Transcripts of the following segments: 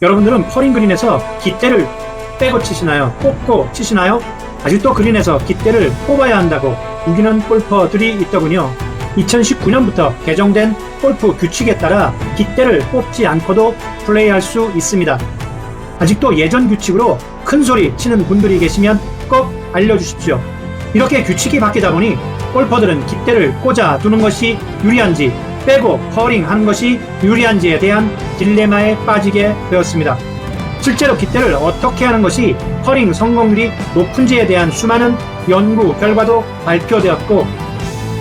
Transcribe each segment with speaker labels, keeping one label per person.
Speaker 1: 여러분들은 퍼링 그린에서 깃대를 빼고 치시나요? 뽑고 치시나요? 아직도 그린에서 깃대를 뽑아야 한다고 우기는 골퍼들이 있더군요. 2019년부터 개정된 골프 규칙에 따라 깃대를 뽑지 않고도 플레이할 수 있습니다. 아직도 예전 규칙으로 큰 소리 치는 분들이 계시면 꼭 알려주십시오. 이렇게 규칙이 바뀌다 보니 골퍼들은 깃대를 꽂아 두는 것이 유리한지 빼고 퍼링 하는 것이 유리한지에 대한 딜레마에 빠지게 되었습니다. 실제로 깃대를 어떻게 하는 것이 퍼링 성공률이 높은지에 대한 수많은 연구 결과도 발표되었고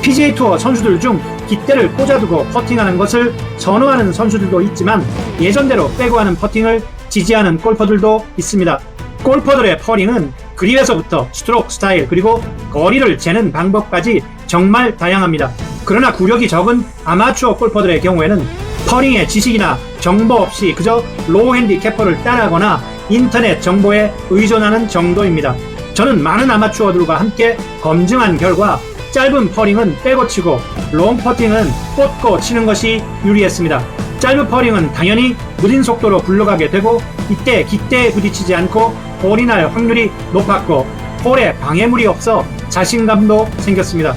Speaker 1: PGA 투어 선수들 중 깃대를 꽂아두고 퍼팅하는 것을 선호하는 선수들도 있지만 예전대로 빼고 하는 퍼팅을 지지하는 골퍼들도 있습니다. 골퍼들의 퍼링은 그린에서부터 스트로크 스타일 그리고 거리를 재는 방법까지 정말 다양합니다. 그러나 구력이 적은 아마추어 골퍼들의 경우에는 퍼링의 지식이나 정보 없이 그저 로우 핸디캐퍼를 따라하거나 인터넷 정보에 의존하는 정도입니다. 저는 많은 아마추어들과 함께 검증한 결과 짧은 퍼링은 빼고 치고 롱 퍼팅은 꽂고 치는 것이 유리했습니다. 짧은 퍼링은 당연히 느린 속도로 굴러가게 되고 이때 깃대에 부딪히지 않고 홀이 날 확률이 높았고 홀에 방해물이 없어 자신감도 생겼습니다.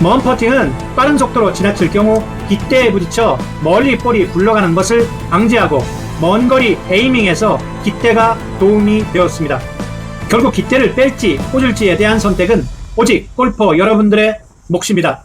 Speaker 1: 먼 퍼팅은 빠른 속도로 지나칠 경우 깃대에 부딪혀 멀리 볼이 굴러가는 것을 방지하고 먼 거리 에이밍에서 깃대가 도움이 되었습니다. 결국 깃대를 뺄지 꽂을지에 대한 선택은 오직 골퍼 여러분들의 몫입니다.